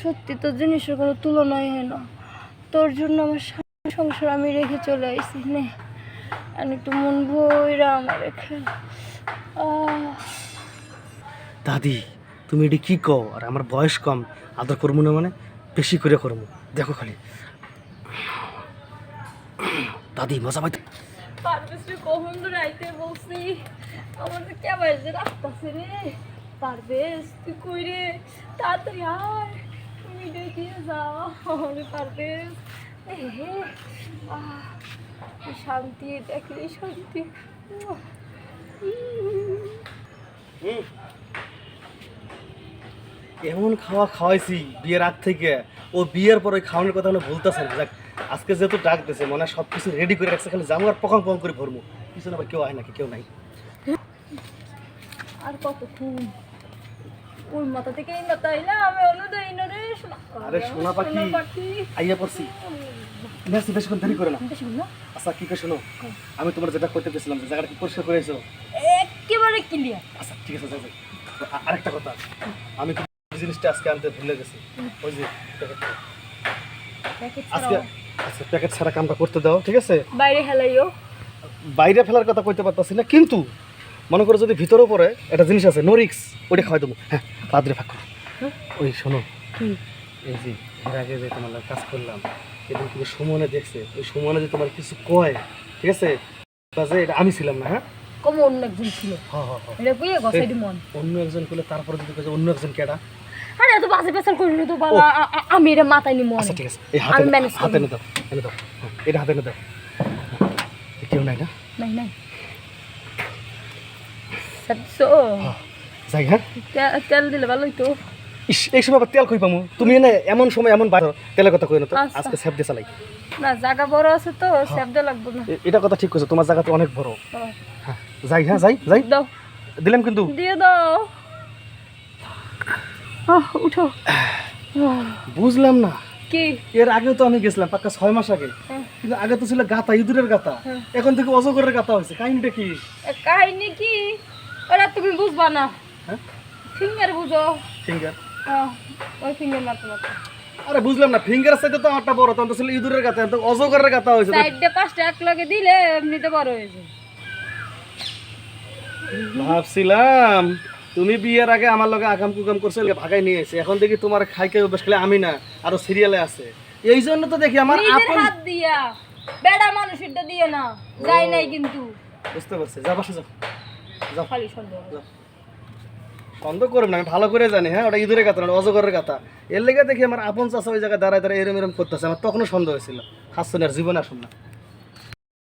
সত্যি তোর জিনিসের কোনো তুলনাই হয় না। তোর জন্য আমার সংসার আমি রেখে চলে আইছি নে। আমি একটু মন ভৈরা আমার রেখে দাদি তুমি এটি কি কও? আর আমার বয়স কম আদর করব না মানে? বেশি করে করব দেখো খালি। দাদি মজা পাইতে পারবেশ রে কখন ধরে আইতে বলছি? আমাদের কেমন যে রাখতেছে রে? পারবেশ তুই কই রে তাড়াতাড়ি আয়। তুমি যাও কি শান্তি দেখলে শান্তি এমন খাওয়া খাওয়াইছি বিয়ের আগ থেকে। ও বিয়ের পরে খাওয়ানোর কথা হলো বলতেছে যাক, আজকে যেহেতু ডাক দিয়েছে মনে হয় সব কিছু রেডি করে রাখছে, খালি জামু আর পকং করে ভরমু। পিছনে আবার কেউ হয় নাকি, কেউ নাই। আর কতক্ষণ? ওই মাথা থেকে এই মাথা আইলা আমি আরে সোনা পাখি। আইয়া পড়ছি। বেশি বেশিক্ষণ দেরি করে না। আচ্ছা কি শোনো? আমি তোমার যেটা করতে যে জায়গাটা কি পরিষ্কার করেছ একেবারে ক্লিয়ার আচ্ছা ঠিক আছে যাই। আরেকটা কথা। আমি জিনিসটা আজকে আনতে ভুলে গেছি। ওই যে আজকে আচ্ছা প্যাকেট ছাড়া কামটা করতে দাও ঠিক আছে? বাইরে হেলাইও। বাইরে ফেলার কথা কইতে পারতাছি না কিন্তু মনে করো যদি ভিতরেও পড়ে একটা জিনিস আছে নোরিক্স ওইটা খাওয়াই দেবো। হ্যাঁ পাদ্রে ফাঁক করো। ওই শোনো এই যে এর আগে যে তোমার কাজ করলাম এদিন কিন্তু সুমনে দেখছে ওই সুমনে যে তোমার কিছু কয় ঠিক আছে? এটা আমি ছিলাম না হ্যাঁ? কম অন্য একজন ছিল। হ্যাঁ হ্যাঁ হ্যাঁ এটা কইয়ে গসাই দি মন অন্য একজন তারপরে যদি অন্য একজন কেডা? আরে বাজে তো বাবা। আমি এটা মাথায় নি মন আচ্ছা ঠিক আছে। এই হাতে আমি নে- manage হাতে করব। এনে দাও এনে দাও হ্যাঁ, এটা হাতে এনে দাও হ্যাঁ, কেউ নাই না? নাই নাই। সাতশো যাই তে- তেল দিলে ভালোই তো এই সময় তেল কই পামু। তুমি এনে এমন সময় এমন বাইর তেলের কথা কই না তো। আজকে স্যাপ দিয়ে চালাই। না জায়গা বড় আছে তো শব্দ লাগবে না। এটা কথা ঠিক কইছো তোমার জায়গা তো অনেক বড়। যাই হ্যাঁ যাই যাই। দাও দিলাম কিন্তু। দিয়ে দাও উঠো। বুঝলাম না। কি? এর আগেও তো আমি গেছিলাম পাক্কা ছয় মাস আগে। কিন্তু আগে তো ছিল গাতা ইঁদুরের গাতা। এখন থেকে অজগরের গাতা হয়েছে। কাহিনীটা কি? কাহিনী কি? ওরা তুমি বুঝবা না। হ্যাঁ? ফিঙ্গার বুঝো। ফিঙ্গার ওই ফিঙ্গার মারতে আরে বুঝলাম না ফিঙ্গার সাইডে তো আমারটা বড় তখন তো ছিল ইঁদুরের তো অজগরের হয়েছে। সাইডে পাঁচটা এক লগে দিলে এমনিতে বড় হয়ে যায়। ভাবছিলাম তুমি বিয়ের আগে আমার লগে আগাম কুকাম করছে ভাগাই নিয়ে এসে। এখন দেখি তোমার খাই খাই অভ্যাস খেলে আমি না আরও সিরিয়ালে আছে। এই জন্য তো দেখি আমার আপন হাত দিয়া। বেড়া মানুষেরটা দিয়ে না যাই নাই কিন্তু। বুঝতে পারছি যা বাসা যাও। সন্দেহ যাও। করব না আমি ভালো করে জানি হ্যাঁ? ওটা ইঁদুরের কথা না অজগরের কথা। এর লেগে দেখি আমার আপন চাষা ওই জায়গায় দাঁড়ায় দাঁড়ায় এরম এরম করতেছে আমার তখনও সন্দেহ হয়েছিল। হাসছেন আর জীবনে আসুন না।